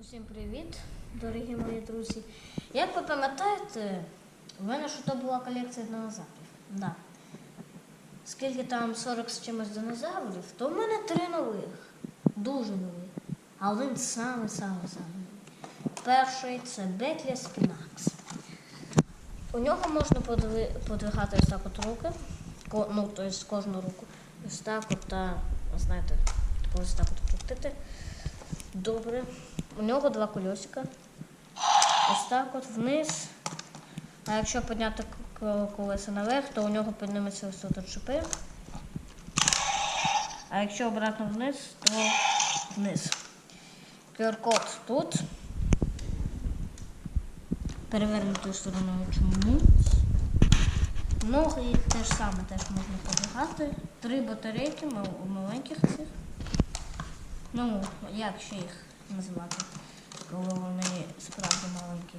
Усім привіт, дорогі мої друзі. Як ви пам'ятаєте, у мене ж то була колекція динозаврів. Да. Скільки там 40 з чимось динозаврів, то в мене три нових. Дуже нових. А один самий самий самий. Перший це Бетлі Спінакс. У нього можна подвигати ось так от руки. Ну, тобто кожну руку. Ось так от, та, знаєте, ось так от крутити. Добре. У нього два кольосика. Ось так от вниз. А якщо підняти колеса наверх, то у нього підніметься ось тут шипи. А якщо обратно вниз, то вниз. QR-код тут. Перевернутою стороною чому. Ноги те ж саме теж можна подвигати. Три батарейки маленьких цих. Ну, як ще їх називати, коли вони справді маленькі.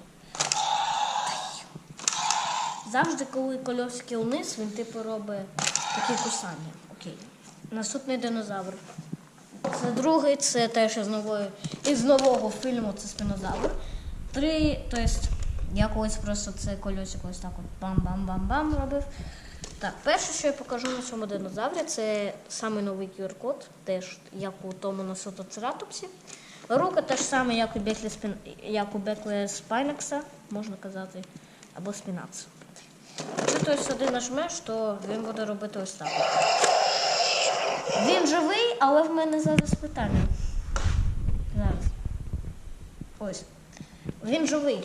Завжди, коли кольосики вниз, він типу робить такі кусання. Окей. Наступний динозавр. Це другий, це теж із нової, із нового фільму це спінозавр. Три, тобто я колись просто це кольосик ось так от бам-бам-бам-бам робив. Так, перше, що я покажу на цьому динозаврі, це самий новий QR-код, теж як у тому на сотоцератопсі. Рука теж саме, як у Беклі Спін... як у Беклі Спайнекса, можна казати, або Спінац. Якщо хтось сюди нажмеш, то він буде робити ось так. Він живий, але в мене зараз питання. Зараз. Ось. Він живий.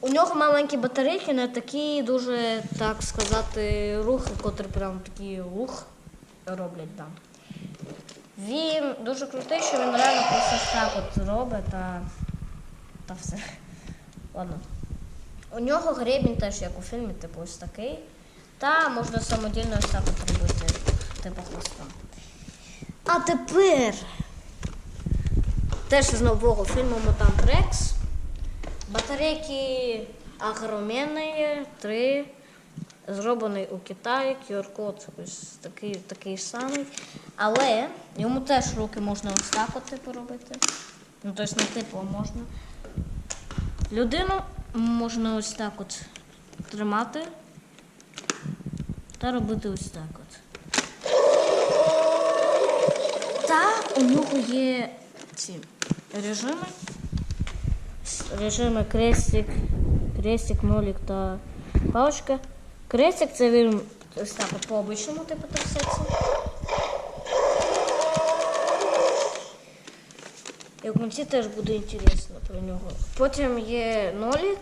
У нього маленькі батарейки, не такі дуже, так сказати, рухи, котрі прям такий рух роблять там. Він дуже крутий, що він реально просто так от робить та, та все. Ладно. У нього гребінь теж, як у фільмі, типу ось такий. Та можна самодільно ось так от робити, типу хвостом. А тепер теж з нового фільму Мутант Рекс. Батарейки огроменные, три. Зроблений у Китаї, QR-код ось такий, такий самий. Але йому теж руки можна ось так от типу робити. Ну, тобто не типу, а можна. Людину можна ось так от тримати та робити ось так от. Та у нього є ці режими. Режими крестик, крестик, нолик та паличка. Крестик це він так по обичному типу трясеться. І в кінці теж буде інтересно про нього. Потім є нолик,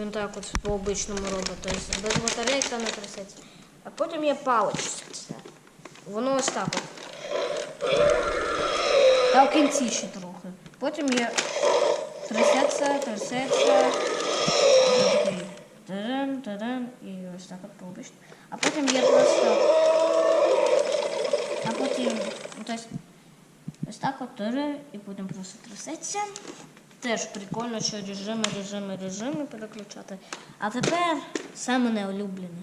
він так от по обичному робить, тобто без батарейка не трясеться. А потім є паличка. Воно ось так от. Та в кінці ще трохи. Потім є трясеться, трясеться. І так от побачите. А потім є просто. А потім ось, ось так от тере, і потім просто трясеться. Теж прикольно, що режими, режими, режими переключати. А тепер саме неулюблене.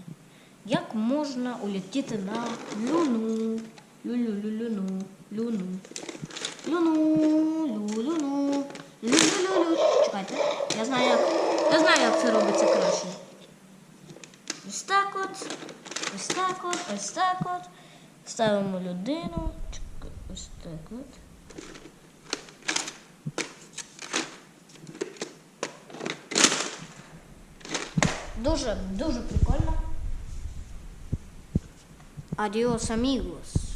Як можна улетіти на люну? Лю-лю-лю-люну, люну. Люну, лю-люну, лю-лю-лю-лю. Чекайте, я знаю, як, я знаю, як це робиться краще. Ось так от, ось так от, ось так от. Ставимо людину. Ось так от. Дуже, дуже прикольно. Адіос, amigos.